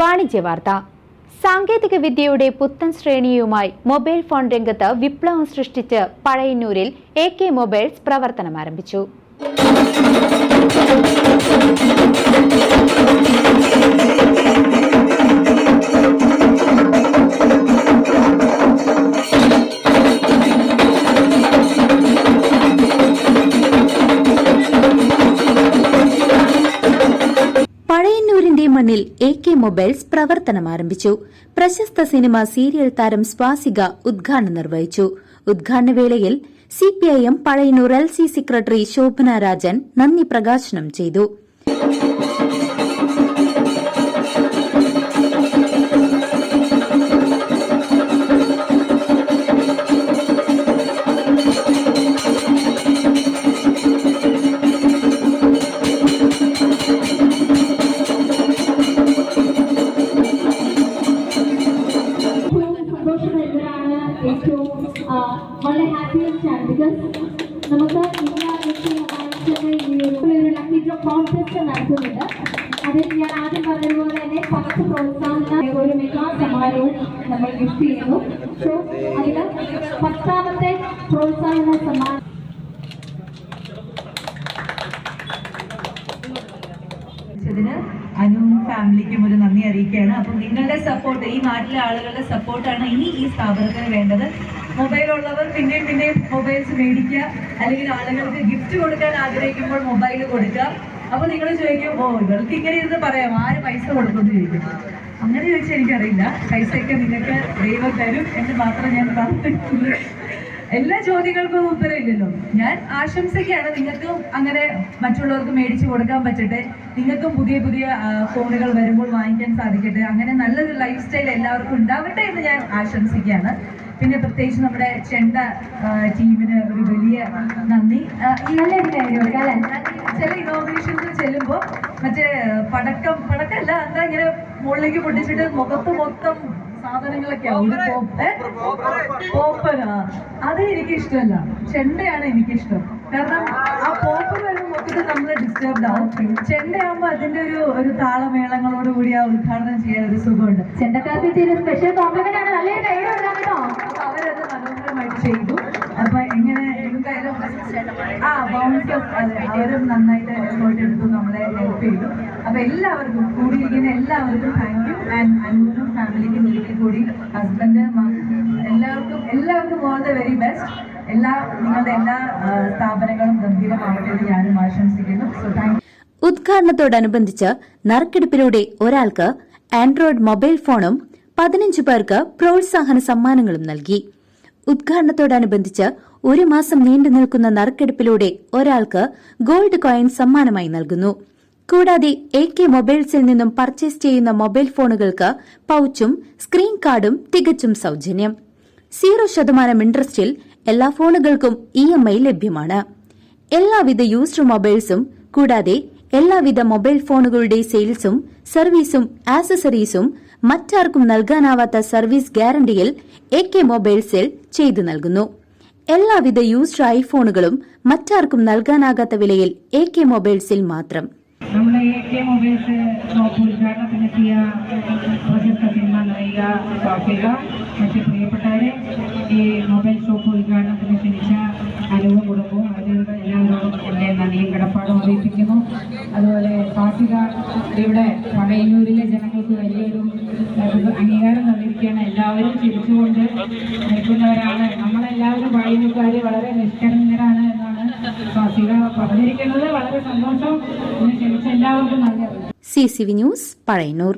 വാണിജ്യ വാർത്ത. സാങ്കേതിക വിദ്യയുടെ പുത്തൻ ശ്രേണിയുമായി മൊബൈൽ ഫോൺ രംഗത്ത് വിപ്ലവം സൃഷ്ടിച്ച് പഴയന്നൂരിൽ എ കെ മൊബൈൽസ് പ്രവർത്തനം ആരംഭിച്ചു. മണ്ണിൽ എ കെ മൊബൈൽസ് പ്രവർത്തനം ആരംഭിച്ചു പ്രശസ്ത സിനിമ സീരിയൽ താരം സ്വാസിക ഉദ്ഘാടനം നിർവഹിച്ചു. ഉദ്ഘാടന വേളയിൽ CPIM Pazhayannur L C secretary Shobhana Rajan നന്ദി പ്രകാശനം ചെയ്തു. തരുന്നതാണ് ഏറ്റവും വളരെ ഹാപ്പിയസ്റ്റ് ആണ് ബിക്കോസ് നമുക്ക് ഇന്ത്യ ഒരു ലക്കി ഡ്രോ കോൺടെസ്റ്റ് നടത്തുന്നുണ്ട്. അതിൽ ഞാൻ ആദ്യം പറഞ്ഞതുപോലെ തന്നെ പത്ത് പ്രോത്സാഹന ഒരു മെഗാ സമ്മാനവും നമ്മൾ ഗിഫ്റ്റ് ചെയ്യുന്നു. സോ അതിൽ പത്താമത്തെ ിന് അനുവും ഫാമിലിക്കും ഒരു നന്ദി അറിയിക്കുകയാണ്. അപ്പം നിങ്ങളുടെ സപ്പോർട്ട് ഈ നാട്ടിലെ ആളുകളുടെ സപ്പോർട്ടാണ് ഇനി ഈ സ്ഥാപനത്തിന് വേണ്ടത്. മൊബൈൽ ഉള്ളവർ പിന്നെയും പിന്നെയും മൊബൈൽസ് മേടിക്കുക. അല്ലെങ്കിൽ ആളുകൾക്ക് ഗിഫ്റ്റ് കൊടുക്കാൻ ആഗ്രഹിക്കുമ്പോൾ മൊബൈൽ കൊടുക്കുക. അപ്പൊ നിങ്ങൾ ചോദിക്കും ഓ ഇവർക്ക് ഇങ്ങനെ ഇരുന്ന് പറയാം. ആര് പൈസ കൊടുക്കുമെന്ന് ചോദിക്കും. അങ്ങനെ ചോദിച്ചാൽ എനിക്കറിയില്ല. പൈസയൊക്കെ നിങ്ങൾക്ക് ദൈവം തരും എന്ന് മാത്രം ഞാൻ പറഞ്ഞിട്ടുള്ളൂ. എല്ലാ ചോദ്യങ്ങൾക്കും ഉത്തരമില്ലല്ലോ. ഞാൻ ആശംസയ്ക്കാണ് നിങ്ങൾക്കും അങ്ങനെ മറ്റുള്ളവർക്ക് മേടിച്ചു കൊടുക്കാൻ പറ്റട്ടെ. നിങ്ങൾക്കും പുതിയ പുതിയ ഫോണുകൾ വരുമ്പോൾ വാങ്ങിക്കാൻ സാധിക്കട്ടെ. അങ്ങനെ നല്ലൊരു ലൈഫ് സ്റ്റൈൽ എല്ലാവർക്കും ഉണ്ടാവട്ടെ എന്ന് ഞാൻ ആശംസിക്കുകയാണ്. പിന്നെ പ്രത്യേകിച്ച് നമ്മുടെ ചെണ്ട ടീമിന് ഒരു വലിയ നന്ദി. നല്ലൊരു കാര്യം അല്ലേ ചില ഇനോഗ്രേഷൻസ് ചെല്ലുമ്പോൾ മറ്റേ പടക്കം പടക്കമല്ല എന്താ ഇങ്ങനെ മുകളിലേക്ക് പൊട്ടിച്ചിട്ട് മുഖത്ത് മൊത്തം സാധനങ്ങളൊക്കെ? അത് എനിക്ക് ഇഷ്ടമല്ല ചെണ്ടയാണ് എനിക്കിഷ്ടം. കാരണം നമ്മൾ ചെണ്ടയാകുമ്പോ അതിന്റെ ഒരു ഒരു താളമേളങ്ങളോട് കൂടി ആ ഉദ്ഘാടനം ചെയ്യാൻ ഒരു സുഖമുണ്ട്. ചെണ്ടക്കാർക്ക് സ്പെഷ്യൽ കോംപ്ലിമെന്റ് ആണ്. നല്ലൊരു കൈ കേട്ടോ. അവരത് മനോഹരമായിട്ട് ചെയ്തു. അപ്പൊ എങ്ങനെ എന്തായാലും ആ ബൗൺസേഴ്സ് അതെ അവരും നന്നായിട്ട് എഫേർട്ട് എടുത്തു നമ്മളെ ഹെൽപ്പ് ചെയ്തു. അപ്പൊ എല്ലാവർക്കും കൂടിയിരിക്കുന്ന എല്ലാവർക്കും താങ്ക് യു ആൻഡ് അനൂരും ഫാമിലിക്കും ഒരിക്കൽ കൂടി ഹസ്ബൻഡ് എല്ലാവർക്കും എല്ലാവർക്കും ഓൾ ദ വെരി ബെസ്റ്റ് എല്ലാ നിങ്ങളുടെ എല്ലാ സ്ഥാപനങ്ങളും ഗംഭീരമാകട്ടെ എന്ന് ഞാനും ആശംസിക്കുന്നു. സോ ഉദ്ഘാടനത്തോടനുബന്ധിച്ച് നറുക്കെടുപ്പിലൂടെ ഒരാൾക്ക് ആൻഡ്രോയിഡ് മൊബൈൽ ഫോണും പതിനഞ്ച് പേർക്ക് പ്രോത്സാഹന സമ്മാനങ്ങളും നൽകി. ഉദ്ഘാടനത്തോടനുബന്ധിച്ച് ഒരു മാസം നീണ്ടു നിൽക്കുന്ന നറുക്കെടുപ്പിലൂടെ ഒരാൾക്ക് ഗോൾഡ് കോയിൻ സമ്മാനമായി നൽകുന്നു. കൂടാതെ എ കെ മൊബൈൽസിൽ നിന്നും പർച്ചേസ് ചെയ്യുന്ന മൊബൈൽ ഫോണുകൾക്ക് പൌച്ചും സ്ക്രീൻ കാർഡും തികച്ചും സൌജന്യം. സീറോ ശതമാനം ഇൻട്രസ്റ്റിൽ എല്ലാ ഫോണുകൾക്കും ഇ എം ഐ ലഭ്യമാണ്. എല്ലാവിധ യൂസ്ഡ് മൊബൈൽസും കൂടാതെ എല്ലാവിധ മൊബൈൽ ഫോണുകളുടെ സെയിൽസും സർവീസും ആക്സസറീസും മറ്റാർക്കും നൽകാനാവാത്ത സർവീസ് ഗ്യാരണ്ടിയിൽ എ കെ മൊബൈൽ സെൽ ചെയ്തു നൽകുന്നു. എല്ലാവിധ യൂസ്ഡ് ഐഫോണുകളും മറ്റാർക്കും നൽകാനാകാത്ത വിലയിൽ എ കെ മൊബൈൽസിൽ മാത്രം. നമ്മുടെ എ കെ മൊബൈൽസ് ഷോപ്പ് ഉദ്ഘാടനത്തിനെത്തിയ പ്രശസ്ത സിനിമ നായിക സ്വാസിക മറ്റ് പ്രിയപ്പെട്ടവരെ ഈ മൊബൈൽ അതുപോലെ പാർട്ടിക്കാർ ഇവിടെ പഴയന്നൂരിലെ ജനങ്ങൾക്ക് വലിയൊരു അംഗീകാരം തന്നിരിക്കുകയാണ്. എല്ലാവരും ചിരിച്ചുകൊണ്ട് നിൽക്കുന്നവരാണ്. നമ്മളെല്ലാവരും പഴയന്നൂർക്കാർ വളരെ നിഷ്കരണരാണ് എന്നാണ് പാർട്ടിക പറഞ്ഞിരിക്കുന്നത്. വളരെ സന്തോഷം. ക്ഷണിച്ച എല്ലാവർക്കും നന്ദി. C C V news Pazhayannur